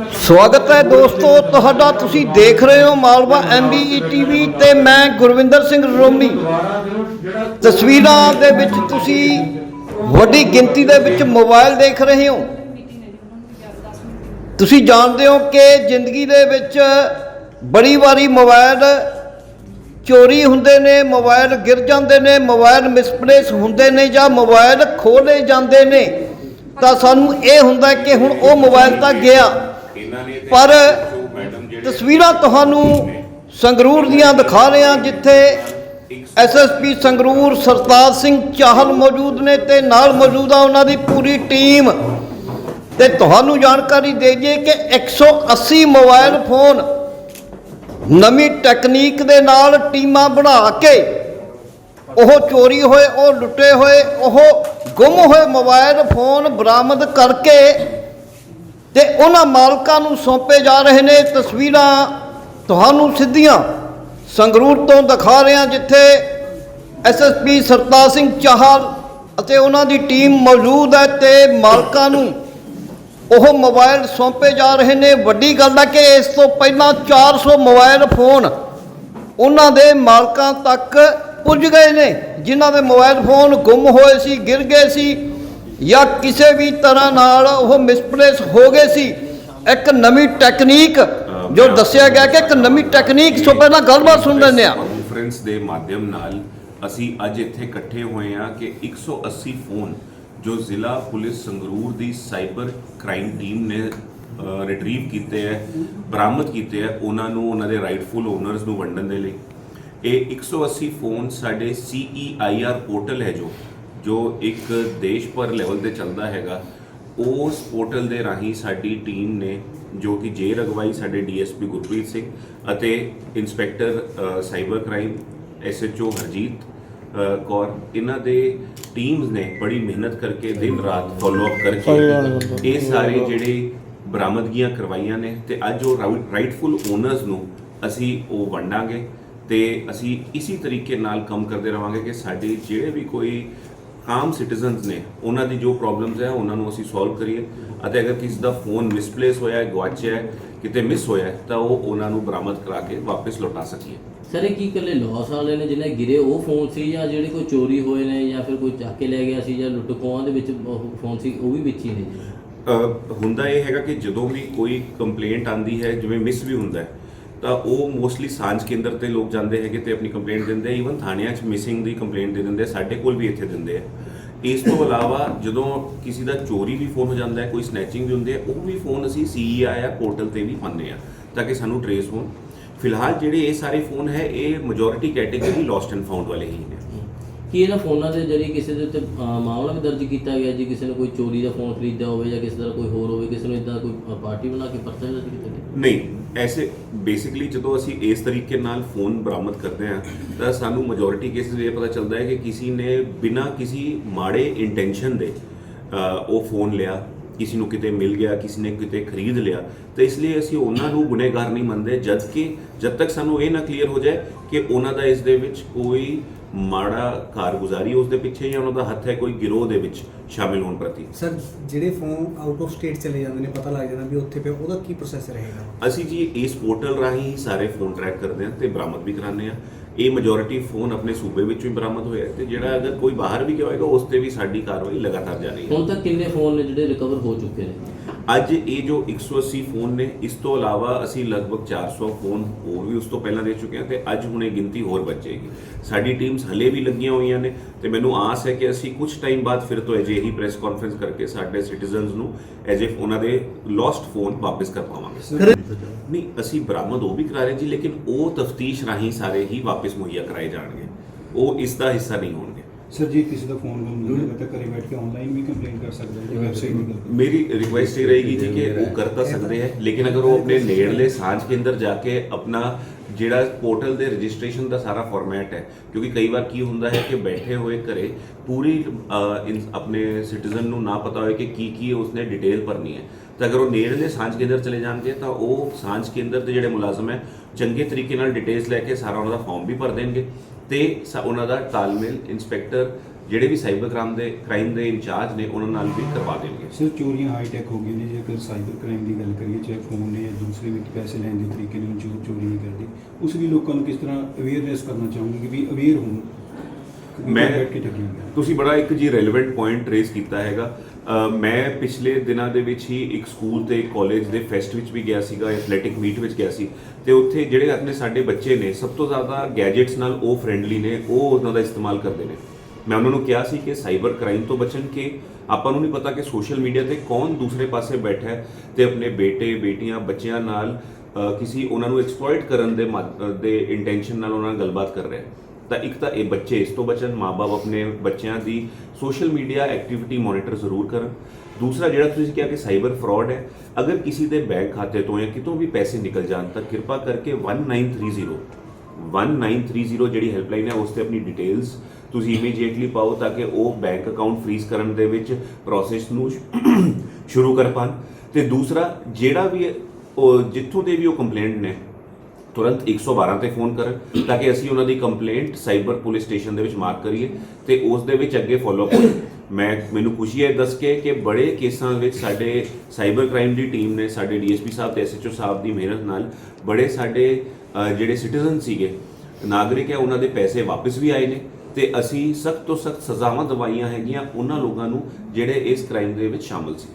ਸਵਾਗਤ ਹੈ ਦੋਸਤੋ, ਤੁਹਾਡਾ ਤੁਸੀਂ ਦੇਖ ਰਹੇ ਹੋ ਮਾਲਵਾ ਐਮਬੀਈ ਟੀਵੀ ਤੇ ਮੈਂ ਗੁਰਵਿੰਦਰ ਸਿੰਘ ਰੋਮੀ। ਤਸਵੀਰਾਂ ਦੇ ਵਿੱਚ ਤੁਸੀਂ ਵੱਡੀ ਗਿਣਤੀ ਦੇ ਵਿੱਚ ਮੋਬਾਈਲ ਦੇਖ ਰਹੇ ਹੋ। ਤੁਸੀਂ ਜਾਣਦੇ ਹੋ ਕਿ ਜ਼ਿੰਦਗੀ ਦੇ ਵਿੱਚ ਬੜੀ ਵਾਰੀ ਮੋਬਾਈਲ ਚੋਰੀ ਹੁੰਦੇ ਨੇ, ਮੋਬਾਈਲ ਗਿਰ ਜਾਂਦੇ ਨੇ, ਮੋਬਾਈਲ ਮਿਸਪਲੇਸ ਹੁੰਦੇ ਨੇ ਜਾਂ ਮੋਬਾਈਲ ਖੋਲੇ ਜਾਂਦੇ ਨੇ। ਤਾਂ ਸਾਨੂੰ ਇਹ ਹੁੰਦਾ ਕਿ ਹੁਣ ਉਹ ਮੋਬਾਈਲ ਤਾਂ ਗਿਆ। ਪਰ ਤਸਵੀਰਾਂ ਤੁਹਾਨੂੰ ਸੰਗਰੂਰ ਦੀਆਂ ਦਿਖਾ ਰਹੇ ਹਾਂ, ਜਿੱਥੇ ਐਸਐਸਪੀ ਸੰਗਰੂਰ ਸਰਤਾਜ ਸਿੰਘ ਚਾਹਲ ਮੌਜੂਦ ਨੇ ਤੇ ਨਾਲ ਮੌਜੂਦ ਆ ਉਹਨਾਂ ਦੀ ਪੂਰੀ ਟੀਮ। ਤੇ ਤੁਹਾਨੂੰ ਜਾਣਕਾਰੀ ਦੇ ਦਈਏ ਕਿ 180 ਮੋਬਾਈਲ ਫੋਨ ਨਵੀਂ ਟੈਕਨੀਕ ਦੇ ਨਾਲ ਟੀਮਾਂ ਬਣਾ ਕੇ ਉਹ ਚੋਰੀ ਹੋਏ, ਉਹ ਲੁੱਟੇ ਹੋਏ, ਉਹ ਗੁੰਮ ਹੋਏ ਮੋਬਾਈਲ ਫੋਨ ਬਰਾਮਦ ਕਰਕੇ ਤੇ ਉਹਨਾਂ ਮਾਲਕਾਂ ਨੂੰ ਸੌਂਪੇ ਜਾ ਰਹੇ ਨੇ ਤਸਵੀਰਾਂ ਤੁਹਾਨੂੰ ਸਿੱਧੀਆਂ ਸੰਗਰੂਰ ਤੋਂ ਦਿਖਾ ਰਹੇ ਹਾਂ, ਜਿੱਥੇ ਐਸਐਸਪੀ ਸਰਤਾਜ ਸਿੰਘ ਚਾਹਲ ਅਤੇ ਉਹਨਾਂ ਦੀ ਟੀਮ ਮੌਜੂਦ ਹੈ ਤੇ ਮਾਲਕਾਂ ਨੂੰ ਉਹ ਮੋਬਾਈਲ ਸੌਂਪੇ ਜਾ ਰਹੇ ਨੇ। ਵੱਡੀ ਗੱਲ ਹੈ ਕਿ ਇਸ ਤੋਂ ਪਹਿਲਾਂ 400 ਮੋਬਾਈਲ ਫੋਨ ਉਹਨਾਂ ਦੇ ਮਾਲਕਾਂ ਤੱਕ ਪੁੱਜ ਗਏ ਨੇ, ਜਿਨ੍ਹਾਂ ਦੇ ਮੋਬਾਈਲ ਫੋਨ ਗੁੰਮ ਹੋਏ ਸੀ, ਗਿਰ ਗਏ ਸੀ। ਜਾਂ ਕਿਸੇ ਵੀ ਤਰ੍ਹਾਂ ਨਾਲ ਉਹ ਮਿਸਪਲੇਸ ਹੋ ਗਏ ਸੀ ਇੱਕ ਨਵੀਂ ਟੈਕਨੀਕ ਜੋ ਦੱਸਿਆ ਗਿਆ ਕਿ ਇੱਕ ਨਵੀਂ ਟੈਕਨੀਕ ਸੋ ਪਹਿਲਾਂ ਗੱਲਬਾਤ ਸੁਣ ਲੈਂਦੇ ਆ ਕਾਨਫਰੰਸ ਦੇ ਮਾਧਿਅਮ ਨਾਲ ਅਸੀਂ ਅੱਜ ਇੱਥੇ ਇਕੱਠੇ ਹੋਏ ਹਾਂ ਕਿ 180 ਫੋਨ ਜੋ ਜ਼ਿਲ੍ਹਾ ਪੁਲਿਸ ਸੰਗਰੂਰ ਦੀ ਸਾਈਬਰ ਕ੍ਰਾਈਮ ਟੀਮ ਨੇ ਰਿਟਰੀਵ ਕੀਤੇ ਹੈ ਬਰਾਮਦ ਕੀਤੇ ਹੈ ਉਹਨਾਂ ਨੂੰ ਉਹਨਾਂ ਦੇ ਰਾਈਟਫੁਲ ਓਨਰਸ ਨੂੰ ਵੰਡਣ ਦੇ ਲਈ। ਇਹ 180 ਫੋਨ ਸਾਡੇ CEIR ਪੋਰਟਲ ਹੈ ਜੋ ਜੋ ਇੱਕ ਦੇਸ਼ ਪਰ ਲੈਵਲ ਤੇ ਚੱਲਦਾ ਹੈਗਾ ਉਸ ਪੋਰਟਲ ਦੇ ਰਾਹੀਂ ਸਾਡੀ ਟੀਮ ਨੇ ਜੋ ਕਿ ਜੇ ਰਗਵਾਈ ਸਾਡੇ ਡੀਐਸਪੀ ਗੁਰਪ੍ਰੀਤ ਸਿੰਘ ਅਤੇ ਇੰਸਪੈਕਟਰ ਅ, cyber crime SHO Harjeet Kaur ਇਹਨਾਂ ਦੇ ਟੀਮਸ ਨੇ ਬੜੀ ਮਿਹਨਤ ਕਰਕੇ ਦਿਨ ਰਾਤ ਫਾਲੋ ਅਪ ਕਰਕੇ ਇਹ ਸਾਰੇ ਜਿਹੜੇ ਬਰਾਮਦਗੀਆਂ ਕਰਵਾਈਆਂ ਨੇ ਤੇ ਅੱਜ ਉਹ ਰਾਈਟਫੁਲ ਓਨਰਸ ਨੂੰ ਅਸੀਂ ਉਹ ਵੰਡਾਂਗੇ ਤੇ ਅਸੀਂ ਇਸੇ ਤਰੀਕੇ ਨਾਲ ਕੰਮ ਕਰਦੇ ਰਵਾਂਗੇ ਕਿ ਸਾਡੇ ਜਿਹੜੇ ਵੀ ਕੋਈ ਆਮ ਸਿਟੀਜ਼ਨਸ ਨੇ ਉਹਨਾਂ ਦੀ ਜੋ ਪ੍ਰੋਬਲਮਸ ਹੈ ਉਹਨਾਂ ਨੂੰ ਅਸੀਂ ਸੋਲਵ ਕਰੀਏ। ਅਤੇ ਅਗਰ ਕਿਸੇ ਦਾ ਫੋਨ ਮਿਸਪਲੇਸ ਹੋਇਆ ਹੈ ਗਵਾਚਿਆ ਹੈ ਕਿਤੇ ਮਿਸ ਹੋਇਆ ਹੈ ਤਾਂ ਉਹ ਉਹਨਾਂ ਨੂੰ ਬਰਾਮਦ ਕਰਾ ਕੇ ਵਾਪਸ ਲੌਟਾ ਸਕੀਏ। ਸਰ ਇਹ ਕੀ ਇਕੱਲੇ ਲਾਸ ਵਾਲੇ ਨੇ ਜਿਹਨੇ ਗਿਰੇ ਉਹ ਫੋਨ ਸੀ ਜਾਂ ਜਿਹੜੇ ਕੋਈ ਚੋਰੀ ਹੋਏ ਨੇ ਜਾਂ ਫਿਰ ਕੋਈ ਚੱਕ ਕੇ ਲੈ ਗਿਆ ਸੀ ਜਾਂ ਲੁੱਟ ਖੋਹਾਂ ਦੇ ਵਿੱਚ ਫੋਨ ਸੀ ਉਹ ਵੀ ਵਿੱਚ ਹੀ ਨੇ? ਜੀ ਹੁੰਦਾ ਇਹ ਹੈਗਾ ਕਿ ਜਦੋਂ ਵੀ ਕੋਈ ਕੰਪਲੇਂਟ ਆਂਦੀ ਹੈ ਜਿਵੇਂ ਮਿਸ ਵੀ ਹੁੰਦਾ ਹੈ ਤਾਂ ਉਹ ਮੋਸਟਲੀ ਸਾਂਝ ਕੇਂਦਰ ਤੇ ਲੋਕ ਜਾਂਦੇ ਹੈਗੇ ਤੇ ਆਪਣੀ ਕੰਪਲੇਂਟ ਦਿੰਦੇ ਈਵਨ ਥਾਣਿਆਂ 'ਚ ਮਿਸਿੰਗ ਦੀ ਕੰਪਲੇਂਟ ਦੇ ਦਿੰਦੇ ਸਾਡੇ ਕੋਲ ਵੀ ਇੱਥੇ ਦਿੰਦੇ ਆ। ਇਸ ਤੋਂ ਇਲਾਵਾ ਜਦੋਂ ਕਿਸੇ ਦਾ ਚੋਰੀ ਵੀ ਫੋਨ ਹੋ ਜਾਂਦਾ ਹੈ, ਕੋਈ ਸਨੈਚਿੰਗ ਵੀ ਹੁੰਦੀ ਹੈ, ਉਹ ਵੀ ਫੋਨ ਅਸੀਂ CEIR ਪੋਰਟਲ ਤੇ ਵੀ ਪਾਉਂਦੇ ਆ ਤਾਂ ਕਿ ਸਾਨੂੰ ਟਰੇਸ ਹੋਣ। ਫਿਲਹਾਲ ਜਿਹੜੇ ਇਹ ਸਾਰੇ ਫੋਨ ਹੈ, ਇਹ majority category lost and found ਵਾਲੇ ਹੀ ਨੇ। ਕੀ ਇਹਨਾਂ ਫੋਨਾਂ ਦੇ ਜਰੀਏ ਕਿਸੇ ਦੇ ਉੱਤੇ ਮਾਮਲਾ ਵੀ ਦਰਜ ਕੀਤਾ ਗਿਆ ਜੀ? ਕਿਸੇ ਨੇ ਕੋਈ ਚੋਰੀ ਦਾ ਫੋਨ ਖਰੀਦਿਆ ਹੋਵੇ ਜਾਂ ਕਿਸੇ ਦਾ ਕੋਈ ਹੋਰ ਹੋਵੇ, ਕਿਸੇ ਨੂੰ ਇਦਾਂ ਕੋਈ ਪਾਰਟੀ ਬਣਾ ਕੇ ਪਰਚਾ ਦਰਜ ਕੀਤਾ ਗਿਆ? ਨਹੀਂ ਐਸੇ ਬੇਸਿਕਲੀ ਜਦੋਂ ਅਸੀਂ ਇਸ ਤਰੀਕੇ ਨਾਲ ਫੋਨ ਬਰਾਮਦ ਕਰਦੇ ਹਾਂ ਤਾਂ ਸਾਨੂੰ ਮੈਜੋਰਿਟੀ ਕੇਸਿਸ ਇਹ ਪਤਾ ਚੱਲਦਾ ਹੈ ਕਿ ਕਿਸੇ ਨੇ ਬਿਨਾਂ ਕਿਸੇ ਮਾੜੇ ਇੰਟੈਂਸ਼ਨ ਦੇ ਅ, ਉਹ ਫੋਨ ਲਿਆ ਕਿਸੇ ਨੂੰ ਕਿਤੇ ਮਿਲ ਗਿਆ ਕਿਸੇ ਨੇ ਕਿਤੇ ਖਰੀਦ ਲਿਆ। ਤਾਂ ਇਸ ਲਈ ਅਸੀਂ ਉਹਨਾਂ ਨੂੰ ਗੁਨੇਗਾਰ ਨਹੀਂ ਮੰਨਦੇ ਜਦ ਕਿ ਜਦ ਤੱਕ ਸਾਨੂੰ ਇਹ ਨਾ ਕਲੀਅਰ ਹੋ ਜਾਏ ਕਿ ਉਹਨਾਂ ਦਾ ਇਸ ਦੇ ਵਿੱਚ ਕੋਈ ਮਾੜਾ ਕਾਰਗੁਜ਼ਾਰੀ ਉਸ ਦੇ ਪਿੱਛੇ ਜਾਂ ਉਹਨਾਂ ਦਾ ਹੱਥ ਹੈ ਕੋਈ ਗਿਰੋਹ ਦੇ ਵਿੱਚ ਸ਼ਾਮਿਲ ਹੋਣ ਪ੍ਰਤੀ? ਸਰ ਜਿਹੜੇ ਫੋਨ ਆਊਟ ਆਫ ਸਟੇਟ ਚਲੇ ਜਾਂਦੇ ਨੇ ਪਤਾ ਲੱਗ ਜਾਂਦਾ ਵੀ ਉੱਥੇ ਪਿਆ ਉਹਦਾ ਕੀ ਪ੍ਰੋਸੈਸ ਰਹੇਗਾ? ਅਸੀਂ ਜੀ ਇਸ ਪੋਰਟਲ ਰਾਹੀਂ ਸਾਰੇ ਫੋਨ ਟਰੈਕ ਕਰਦੇ ਹਾਂ ਤੇ ਬਰਾਮਦ ਵੀ ਕਰਾਉਂਦੇ ਹਾਂ। ਇਹ ਮੈਜੋਰਿਟੀ ਫੋਨ ਆਪਣੇ ਸੂਬੇ ਵਿੱਚੋਂ ਹੀ ਬਰਾਮਦ ਹੋਇਆ ਤੇ ਜਿਹੜਾ ਅਗਰ ਕੋਈ ਬਾਹਰ ਵੀ ਗਿਆ ਹੋਏਗਾ ਉਸ ਤੇ ਵੀ ਸਾਡੀ ਕਾਰਵਾਈ ਲਗਾਤਾਰ ਜਾਰੀ ਹੈ। ਹੁਣ ਤੱਕ ਕਿੰਨੇ ਫੋਨ ਨੇ ਜਿਹੜੇ ਰਿਕਵਰ ਹੋ ਚੁੱਕੇ ਨੇ? ਅੱਜ ਇਹ ਜੋ 180 ਫੋਨ ਨੇ ਇਸ ਤੋਂ ਇਲਾਵਾ ਅਸੀਂ ਲਗਭਗ 400 ਫੋਨ ਹੋਰ ਵੀ ਉਸ ਤੋਂ ਪਹਿਲਾਂ ਦੇ ਚੁੱਕੇ ਹਾਂ ਤੇ ਅੱਜ ਹੁਣ ਇਹ ਗਿਣਤੀ ਹੋਰ ਵੱਜੇਗੀ ਸਾਡੀ ਟੀਮਸ ਹਲੇ ਵੀ ਲੱਗੀਆਂ ਹੋਈਆਂ ਨੇ ਤੇ ਮੈਨੂੰ ਆਸ ਹੈ ਕਿ ਅਸੀਂ ਕੁਝ ਟਾਈਮ ਬਾਅਦ ਫਿਰ ਤੋਂ ਅਜੇ ਹੀ ਪ੍ਰੈਸ ਕਾਨਫਰੰਸ ਕਰਕੇ ਸਾਡੇ ਸਿਟੀਜ਼ਨਸ ਨੂੰ ਐਜ ਇਫ ਉਹਨਾਂ ਦੇ ਲੋਸਟ ਫੋਨ ਵਾਪਸ ਕਰ ਪਾਵਾਂਗੇ। ਨਹੀਂ ਅਸੀਂ ਬਰਾਮਦ ਉਹ ਵੀ ਕਰਾ ਰਹੇ ਜੀ ਲੇਕਿਨ ਉਹ ਤਫਤੀਸ਼ ਰਾਹੀਂ ਸਾਰੇ ਹੀ ਵਾਪਸ ਮੁਹੱਈਆ ਕਰਾਏ ਜਾਣਗੇ। ਉਹ ਇਸ ਦਾ ਹਿੱਸਾ ਨਹੀਂ ਹੋਣਗੇ ਸਰ ਜੀ ਕਿਸੇ ਦਾ ਫੋਨ ਗੁੰਮ ਹੋ ਜਾਏਗਾ ਤਾਂ ਘਰੇ ਬੈਠ ਕੇ ਆਨਲਾਈਨ ਵੀ ਕੰਪਲੇਂਟ ਕਰ ਸਕਦਾ ਹੈ ਜੇ ਵੈਬਸਾਈਟ ਨਹੀਂ ਕਰਦਾ ਮੇਰੀ ਰਿਕੁਐਸਟ ਇਹ ਰਹੇਗੀ ਜੀ ਕਿ ਉਹ ਕਰ ਤਾਂ ਸਕਦੇ ਹੈ ਲੇਕਿਨ ਅਗਰ ਉਹ ਆਪਣੇ ਨੇੜਲੇ ਸਾਂਝ ਕੇਂਦਰ ਜਾ ਕੇ ਆਪਣਾ ਜਿਹੜਾ ਪੋਰਟਲ ਦੇ ਰਜਿਸਟ੍ਰੇਸ਼ਨ ਦਾ ਸਾਰਾ ਫਾਰਮੈਟ ਹੈ ਕਿਉਂਕਿ ਕਈ ਵਾਰ ਕੀ ਹੁੰਦਾ ਹੈ ਕਿ ਬੈਠੇ ਹੋਏ ਘਰੇ ਪੂਰੀ ਅ, ਇਨ- ਆਪਣੇ ਸਿਟੀਜ਼ਨ ਨੂੰ ਨਾ ਪਤਾ ਹੋਏ ਕਿ ਕੀ ਕੀ ਉਸਨੇ ਡਿਟੇਲ ਭਰਨੀ ਹੈ। ਤਾਂ ਅਗਰ ਉਹ ਨੇੜਲੇ ਸਾਂਝ ਕੇਂਦਰ ਚਲੇ ਜਾਣਗੇ ਤਾਂ ਉਹ ਸਾਂਝ ਕੇਂਦਰ ਦੇ ਜਿਹੜੇ ਮੁਲਾਜ਼ਮ ਹੈ ਚੰਗੇ ਤਰੀਕੇ ਨਾਲ ਡਿਟੇਲਸ ਲੈ ਕੇ ਸਾਰਾ ਉਹਨਾਂ ਦਾ ਫਾਰਮ ਵੀ ਭਰ ਦੇਣਗੇ। ਤੇ ਉਹਨਾਂ ਦਾ ਤਾਲਮੇਲ ਇੰਸਪੈਕਟਰ ਜਿਹੜੇ ਵੀ ਸਾਈਬਰ ਕ੍ਰਾਈਮ ਦੇ ਕ੍ਰਾਈਮ ਦੇ ਇੰਚਾਰਜ ਨੇ ਉਹਨਾਂ ਨਾਲ ਵੀ ਕਰਵਾ ਦੇਣਗੇ। ਸਰ ਚੋਰੀਆਂ ਹਾਈ ਟੈਕ ਹੋ ਗਈਆਂ ਨੇ? ਜੇਕਰ ਸਾਈਬਰ ਕ੍ਰਾਈਮ ਦੀ ਗੱਲ ਕਰੀਏ ਚਾਹੇ ਫੋਨ ਨੇ ਜਾਂ ਦੂਸਰੇ ਵੀ ਪੈਸੇ ਲੈਣ ਦੇ ਤਰੀਕੇ ਨੇ ਜੋ ਚੋਰੀ ਨਹੀਂ ਕਰਦੇ ਉਸ ਵੀ ਲੋਕਾਂ ਨੂੰ ਕਿਸ ਤਰ੍ਹਾਂ ਅਵੇਅਰਨੈਸ ਕਰਨਾ ਚਾਹੂੰਗੀ ਕਿ ਵੀ ਅਵੇਅਰ ਹੋਣ? ਮੈਂ-। ਤੁਸੀਂ ਬੜਾ ਇੱਕ ਜੀ ਰੈਲੇਵੈਂਟ ਪੁਆਇੰਟ ਰੇਜ਼ ਕੀਤਾ ਹੈਗਾ। ਮੈਂ ਪਿਛਲੇ ਦਿਨਾਂ ਦੇ ਵਿੱਚ ਹੀ ਇੱਕ ਸਕੂਲ ਤੇ ਕਾਲਜ ਦੇ ਫੈਸਟ ਵਿੱਚ ਵੀ ਗਿਆ ਸੀਗਾ ਐਥਲੈਟਿਕ ਮੀਟ ਵਿੱਚ ਗਿਆ ਸੀ। ਤੇ ਉੱਥੇ ਜਿਹੜੇ ਆਪਣੇ ਸਾਡੇ ਬੱਚੇ ਨੇ ਸਭ ਤੋਂ ਜ਼ਿਆਦਾ ਗੈਜਟਸ ਨਾਲ ਉਹ ਫ੍ਰੈਂਡਲੀ ਨੇ ਉਹ ਉਹਨਾਂ ਦਾ ਇਸਤੇਮਾਲ ਕਰਦੇ ਨੇ। ਮੈਂ ਉਹਨਾਂ ਨੂੰ ਕਿਹਾ ਸੀ ਕਿ ਸਾਈਬਰ ਕ੍ਰਾਈਮ ਤੋਂ ਬਚਣ ਕਿ ਆਪਾਂ ਨੂੰ ਨਹੀਂ ਪਤਾ ਕਿ ਸੋਸ਼ਲ ਮੀਡੀਆ ਤੇ ਕੌਣ ਦੂਸਰੇ ਪਾਸੇ ਬੈਠਾ ਹੈ ਤੇ ਆਪਣੇ ਬੇਟੇ ਬੇਟੀਆਂ ਬੱਚਿਆਂ ਨਾਲ ਅ, ਕਿਸੇ ਉਹਨਾਂ ਨੂੰ ਐਕਸਪਲੋਇਟ ਕਰਨ ਦੇ ਮਾ- ਦੇ ਇੰਟੈਂਸ਼ਨ ਨਾਲ ਉਹਨਾਂ ਨਾਲ ਗੱਲਬਾਤ ਕਰ ਰਿਹਾ ਹੈ। ਤਾਂ ਇੱਕ ਤਾਂ ਇਹ ਬੱਚੇ, ਇਸ ਤੋਂ ਬਚਣ ਮਾਪੇ ਆਪਣੇ ਬੱਚਿਆਂ ਦੀ ਸੋਸ਼ਲ ਮੀਡੀਆ ਐਕਟੀਵਿਟੀ ਮੋਨੀਟਰ ਜ਼ਰੂਰ ਕਰਨ। ਦੂਸਰਾ ਜਿਹੜਾ ਤੁਸੀਂ ਕਿਹਾ ਕਿ ਸਾਈਬਰ ਫਰਾਡ ਹੈ, ਅਗਰ ਕਿਸੇ ਦੇ ਬੈਂਕ ਖਾਤੇ ਤੋਂ ਜਾਂ ਕਿਤੋਂ ਵੀ ਪੈਸੇ ਨਿਕਲ ਜਾਣ ਤਾਂ ਕਿਰਪਾ ਕਰਕੇ 1930 1930 ਜਿਹੜੀ ਹੈਲਪਲਾਈਨ ਹੈ ਉਸ ਤੇ ਆਪਣੀ ਡਿਟੇਲਸ ਤੁਸੀਂ ਇਮੀਡੀਏਟਲੀ ਪਾਓ ਤਾਂ ਕਿ ਉਹ ਬੈਂਕ ਅਕਾਊਂਟ ਫ੍ਰੀਜ਼ ਕਰਨ ਦੇ ਵਿੱਚ ਪ੍ਰੋਸੈਸ ਨੂੰ ਸ਼ੁਰੂ ਕਰ ਪਾਣ। ਤੇ ਦੂਸਰਾ ਜਿਹੜਾ ਵੀ ਉਹ ਜਿੱਥੋਂ ਦੇ ਵੀ ਉਹ ਕੰਪਲੇਂਟ ਨੇ ਤੁਰੰਤ 112 ਤੇ ਫੋਨ ਕਰਨ ਤਾਂ ਕਿ ਅਸੀਂ ਉਹਨਾਂ ਦੀ ਕੰਪਲੇਂਟ ਸਾਈਬਰ ਪੁਲਿਸ ਸਟੇਸ਼ਨ ਦੇ ਵਿੱਚ ਮਾਰਕ ਕਰੀਏ ਤੇ ਉਸ ਦੇ ਵਿੱਚ ਅੱਗੇ ਫੋਲੋ ਅਪ ਮੈਂ, ਮੈਨੂੰ ਖੁਸ਼ੀ ਹੈ ਦੱਸ ਕੇ ਕਿ ਬੜੇ ਕੇਸਾਂ ਵਿੱਚ ਸਾਡੇ ਸਾਈਬਰ ਕ੍ਰਾਈਮ ਦੀ ਟੀਮ ਨੇ, ਸਾਡੇ ਡੀਐਸਪੀ ਸਾਹਿਬ ਤੇ ਐਸਐਚਓ ਸਾਹਿਬ ਦੀ ਮਿਹਨਤ ਨਾਲ ਬੜੇ ਸਾਡੇ ਜਿਹੜੇ ਸਿਟੀਜ਼ਨ ਸੀਗੇ, ਨਾਗਰਿਕ ਹੈ, ਉਹਨਾਂ ਦੇ ਪੈਸੇ ਵਾਪਸ ਵੀ ਆਏ ਨੇ ਤੇ ਅਸੀਂ ਸਖਤ ਤੋਂ ਸਖਤ ਸਜ਼ਾਵਾਂ ਦਵਾਈਆਂ ਹੈਗੀਆਂ ਉਹਨਾਂ ਲੋਕਾਂ ਨੂੰ ਜਿਹੜੇ ਇਸ ਕ੍ਰਾਈਮ ਦੇ ਵਿੱਚ ਸ਼ਾਮਲ ਸੀ।